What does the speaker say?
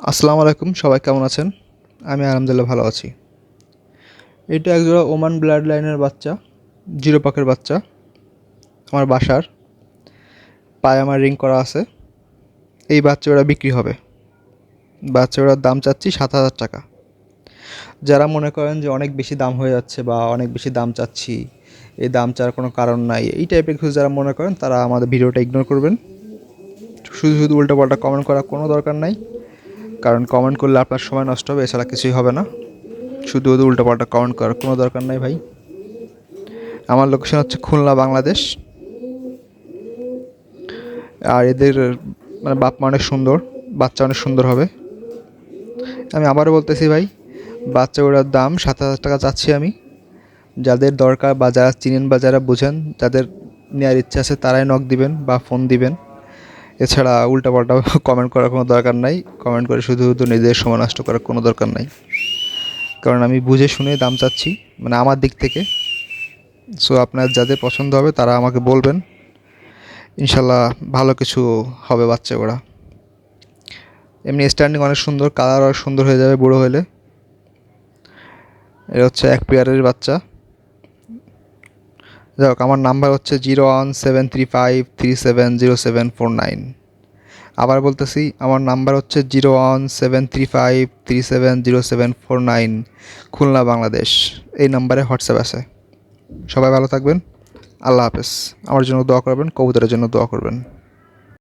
আসসালামু আলাইকুম, সবাই কেমন আছেন? আমি আলহামদুলিল্লাহ ভালো আছি। এটা একজোড়া ওমান ব্লাড লাইনের বাচ্চা, জিরো পাকের বাচ্চা, আমার বাসার, পায়ে আমার রিং করা আছে। এই বাচ্চাটা বিক্রি হবে। বাচ্চাটার দাম চাচ্ছি সাত হাজার টাকা। যারা মনে করেন যে অনেক বেশি দাম হয়ে যাচ্ছে বা অনেক বেশি দাম চাচ্ছি, এই দাম চাওয়ার কোনো কারণ নাই, এই টাইপের কিছু যারা মনে করেন তারা আমাদের ভিডিওটা ইগনোর করবেন। শুধু শুধু উল্টো পাল্টা কমেন্ট করার কোনো দরকার নাই। কারণ কমেন্ট করলে আপনার সময় নষ্ট হবে, এছাড়া কিছুই হবে না। শুধু শুধু উল্টোপাল্টা কমেন্ট করার কোনো দরকার নাই ভাই। আমার লোকেশন হচ্ছে খুলনা, বাংলাদেশ। আর এদের মানে বাপ মা অনেক সুন্দর, বাচ্চা অনেক সুন্দর হবে। আমি আবারও বলতেছি ভাই বাচ্চাগুলোর দাম সাত হাজার টাকা চাচ্ছি আমি। যাদের দরকার বা যারা চিনেন বা যারা বুঝেন, যাদের নেওয়ার ইচ্ছা আছে তারাই নক দিবেন বা ফোন দিবেন। এছাড়া উল্টাপাল্টা কমেন্ট করার কোনো দরকার নাই। কমেন্ট করে শুধু শুধু নিজেদের সময় নষ্ট করার কোনো দরকার নাই। কারণ আমি বুঝে শুনে দাম চাচ্ছি মানে আমার দিক থেকে। সো আপনার যাদের পছন্দ হবে, তারা আমাকে বলবেন। ইনশাল্লাহ ভালো কিছু হবে বাচ্চা ওরা। এমনি স্ট্যান্ডিং অনেক সুন্দর কালার অনেক সুন্দর হয়ে যাবে বুড়ো হলে এটা হচ্ছে এক পেয়ারের বাচ্চা। যাই হোক আমার নাম্বার হচ্ছে zero one seven three five three seven zero seven four nine. আবার বলতেছি, আমার নাম্বার হচ্ছে zero one seven three five three seven zero seven four nine, Khulna, Bangladesh. এই নাম্বারে হোয়াটসঅ্যাপ আছে। সবাই ভালো থাকবেন। আল্লাহ হাফেজ। আমার জন্য দোয়া করবেন, কবুতরের জন্য দোয়া করবেন।